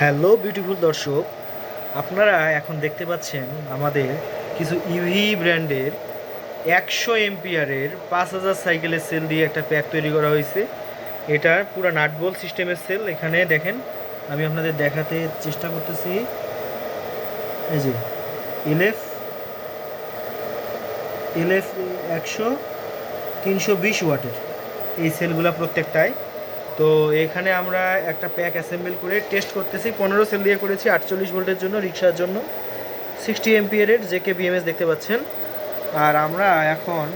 Hello beautiful দর্শক, আপনারা এখন দেখতে পাচ্ছেন আমাদের কিছু ইভি ব্র্যান্ডের একশো এমপিয়ারের পাঁচ হাজার সাইকেলের সেল দিয়ে একটা প্যাক তৈরি করা হয়েছে। এটার পুরো নাটবল সিস্টেমের সেল এখানে দেখেন, আমি আপনাদের দেখাতে চেষ্টা করতেছি। এই যে এলএফ এলএফ একশো তিনশো বিশ ওয়াটের এই সেলগুলো প্রত্যেকটাই তো এখানে আমরা একটা প্যাক অ্যাসেম্বল করে টেস্ট করতেছি। পনেরো সেল দিয়ে করেছি, আটচল্লিশ ভোল্টের জন্য রিক্সার জন্য। সিক্সটি এমপিয়ারের যে কে বিএমএস দেখতে পাচ্ছেন। আর আমরা এখন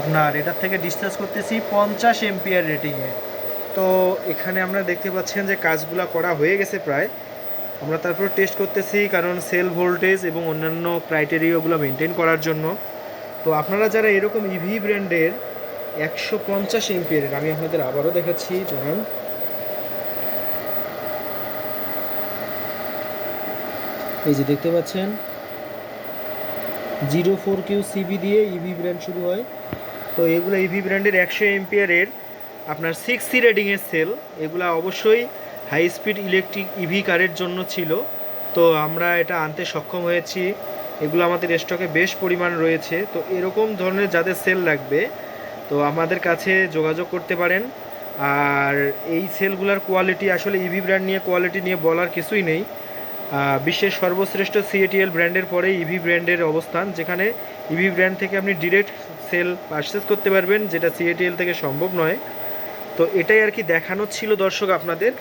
আপনার এটার থেকে ডিসচার্জ করতেছি পঞ্চাশ এমপিয়ার রেটিংয়ে তো এখানে আমরা দেখতে পাচ্ছেন যে কাজগুলো করা হয়ে গেছে প্রায়। আমরা তারপর টেস্ট করতেছি কারণ সেল ভোল্টেজ এবং অন্যান্য ক্রাইটেরিয়াগুলো মেনটেন করার জন্য। তো আপনারা যারা এরকম ইভি ব্র্যান্ডের একশো পঞ্চাশ এমপিয়ারের আমি আপনাদের আবারও দেখাচ্ছি ধরুন এই যে দেখতে পাচ্ছেন, জিরো ফোর কিউ সিবি দিয়ে ইভি ব্র্যান্ড শুরু হয়। তো এগুলো ইভি ব্র্যান্ডের একশো এমপিয়ারের আপনার সিক্স সি রেডিংয়ের সেল এগুলো অবশ্যই হাই স্পিড ইলেকট্রিক ইভি কারের জন্য ছিল। তো আমরা এটা আনতে সক্ষম হয়েছি। এগুলো আমাদের স্টকে বেশ পরিমাণ রয়েছে। তো এরকম ধরনের যাদের সেল লাগবে তো আমাদের কাছে যোগাযোগ করতে পারেন। আর এই সেলগুলোর কোয়ালিটি আসলে ইভি ব্র্যান্ড নিয়ে কোয়ালিটি নিয়ে বলার কিছুই নেই। বিশ্বের সর্বশ্রেষ্ঠ সিএটিএল ব্র্যান্ডের পরে ইভি ব্র্যান্ডের অবস্থান, যেখানে ইভি ব্র্যান্ড থেকে আপনি ডিরেক্ট সেল পারচেস করতে পারবেন, যেটা সিএটিএল থেকে সম্ভব নয়। তো এটাই আর কি দেখানো ছিল দর্শক আপনাদের,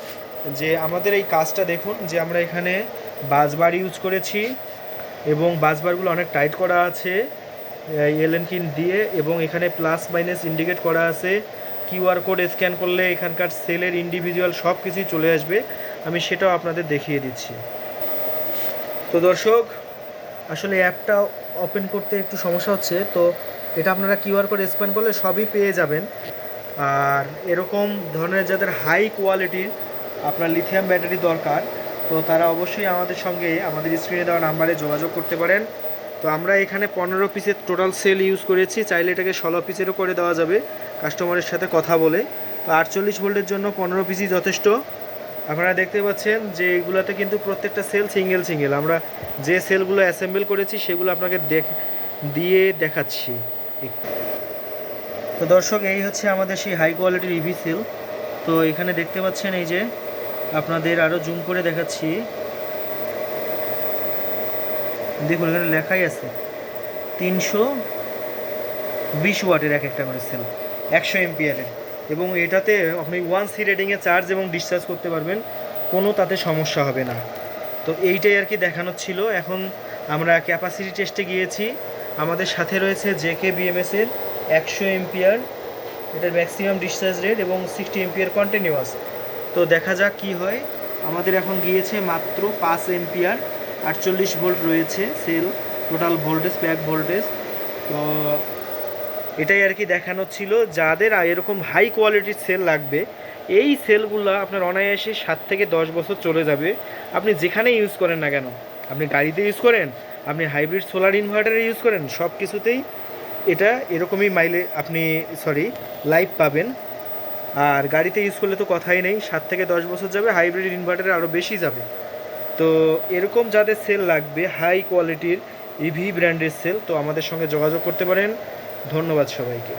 যে আমাদের এই কাজটা দেখুন, যে আমরা এখানে বাসবার ইউজ করেছি এবং বাসবারগুলো অনেক টাইট করা আছে। এলএন কিন দিয়ে এবং এখানে প্লাস মাইনাস ইন্ডিকেট করা আছে। কিউআর কোড স্ক্যান করলে এখানকার সেলের ইন্ডিভিজুয়াল সব কিছুই চলে আসবে। আমি সেটাও আপনাদের দেখিয়ে দিচ্ছি। তো দর্শক, আসলে অ্যাপটা ওপেন করতে একটু সমস্যা হচ্ছে। তো এটা আপনারা কিউআর কোড স্ক্যান করলে সবই পেয়ে যাবেন। আর এরকম ধরনের যাদের হাই কোয়ালিটির আপনার লিথিয়াম ব্যাটারি দরকার, তো তারা অবশ্যই আমাদের সঙ্গে আমাদের স্ক্রিনে দেওয়া নাম্বারে যোগাযোগ করতে পারেন। তো আমরা এখানে পনেরো পিসের টোটাল সেল ইউজ করেছি। চাইলে এটাকে ষোলো পিসেরও করে দেওয়া যাবে কাস্টমারের সাথে কথা বলে। তো আটচল্লিশ ভোল্টের জন্য পনেরো পিসই যথেষ্ট। আপনারা দেখতে পাচ্ছেন যে এগুলোতে কিন্তু প্রত্যেকটা সেল সিঙ্গেল সিঙ্গেল আমরা যে সেলগুলো অ্যাসেম্বল করেছি, সেগুলো আপনাকে দেখ, দিয়ে দেখাচ্ছি। তো দর্শক, এই হচ্ছে আমাদের সেই হাই কোয়ালিটির ইভি সেল তো এখানে দেখতে পাচ্ছেন এই যে আপনাদের আরও জুম করে দেখাচ্ছি। দেখুন, এখানে লেখাই আছে তিনশো বিশ ওয়াটের এক একটা করে সেল একশো এমপিয়ারের এবং এটাতে আপনি ওয়ান সি রেটিংয়ে চার্জ এবং ডিসচার্জ করতে পারবেন, কোনো তাতে সমস্যা হবে না। তো এইটাই আর কি দেখানোর ছিল। এখন আমরা ক্যাপাসিটি টেস্টে গিয়েছি। আমাদের সাথে রয়েছে জেকে বিএমএসের একশো এমপিয়ার এটার ম্যাক্সিমাম ডিসচার্জ রেট এবং সিক্সটি এমপিয়ার কন্টিনিউয়াস তো দেখা যাক কি হয়। আমাদের এখন গিয়েছে মাত্র পাঁচ এমপিয়ার আটচল্লিশ ভোল্ট রয়েছে cell total voltage pack voltage তো এটাই আর কি দেখানো ছিল। যাদের এরকম হাই কোয়ালিটির সেল লাগবে, এই সেলগুলো আপনার অনায়াসে সাত থেকে দশ বছর চলে যাবে। আপনি যেখানে ইউজ করেন না কেন, আপনি গাড়িতে ইউজ করেন, আপনি হাইব্রিড সোলার ইনভার্টারে ইউজ করেন, সব কিছুতেই এটা এরকমই মাইলে আপনি সরি লাইফ পাবেন। আর গাড়িতে ইউজ করলে তো কথাই নেই, সাত থেকে দশ বছর যাবে হাইব্রিড ইনভার্টারে আরও বেশি যাবে। তো এরকম যাদের সেল লাগবে হাই কোয়ালিটির ইভি ব্র্যান্ডের সেল তো আমাদের সঙ্গে যোগাযোগ করতে পারেন। ধন্যবাদ সবাইকে।